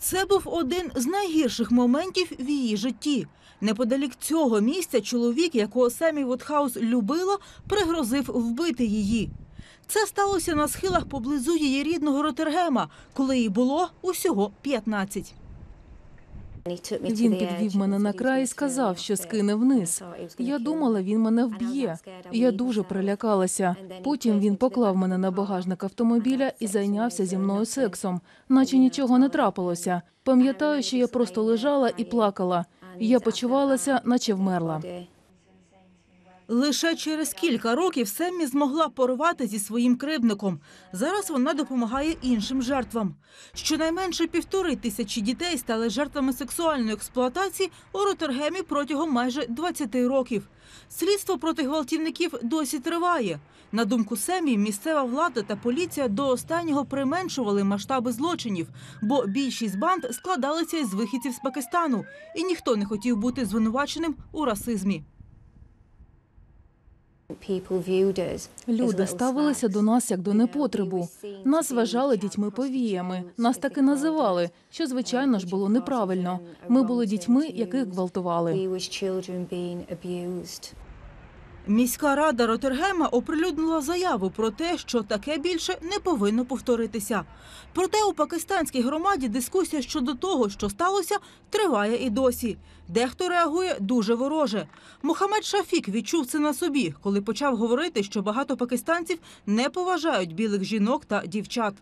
Це був один з найгірших моментів в її житті. Неподалік цього місця чоловік, якого Семі Вудхаус любила, пригрозив вбити її. Це сталося на схилах поблизу її рідного Ротергема, коли їй було усього 15. Він підвів мене на край і сказав, що скине вниз. Я думала, він мене вб'є. Я дуже прилякалася. Потім він поклав мене на багажник автомобіля і зайнявся зі мною сексом, наче нічого не трапилося. Пам'ятаю, що я просто лежала і плакала. Я почувалася, наче вмерла. Лише через кілька років Семмі змогла порвати зі своїм кривдником. Зараз вона допомагає іншим жертвам. Щонайменше півтори тисячі дітей стали жертвами сексуальної експлуатації у Ротергемі протягом майже 20 років. Слідство проти гвалтівників досі триває. На думку Семі, місцева влада та поліція до останнього применшували масштаби злочинів, бо більшість банд складалися із вихідців з Пакистану, і ніхто не хотів бути звинуваченим у расизмі. Люди ставилися до нас як до непотребу. Нас вважали дітьми повіями. Нас так і називали, що звичайно ж було неправильно. Ми були дітьми, яких гвалтували. Міська рада Ротергема оприлюднила заяву про те, що таке більше не повинно повторитися. Проте у пакистанській громаді дискусія щодо того, що сталося, триває і досі. Дехто реагує дуже вороже. Мухаммед Шафік відчув це на собі, коли почав говорити, що багато пакистанців не поважають білих жінок та дівчат.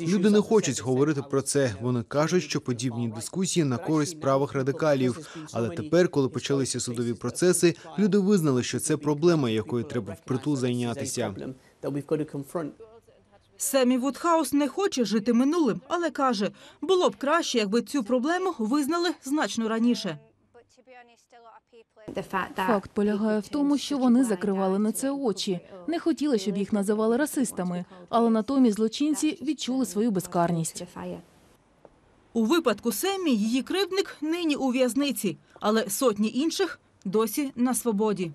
Люди не хочуть говорити про це. Вони кажуть, що подібні дискусії на користь правих радикалів. Але тепер, коли почалися судові процеси, люди визнали, що це проблема, якою треба впритул зайнятися. Семі Вудхаус не хоче жити минулим, але каже, було б краще, якби цю проблему визнали значно раніше. Факт полягає в тому, що вони закривали на це очі, не хотіли, щоб їх називали расистами, але натомість злочинці відчули свою безкарність. У випадку Семі її кривдник нині у в'язниці, але сотні інших досі на свободі.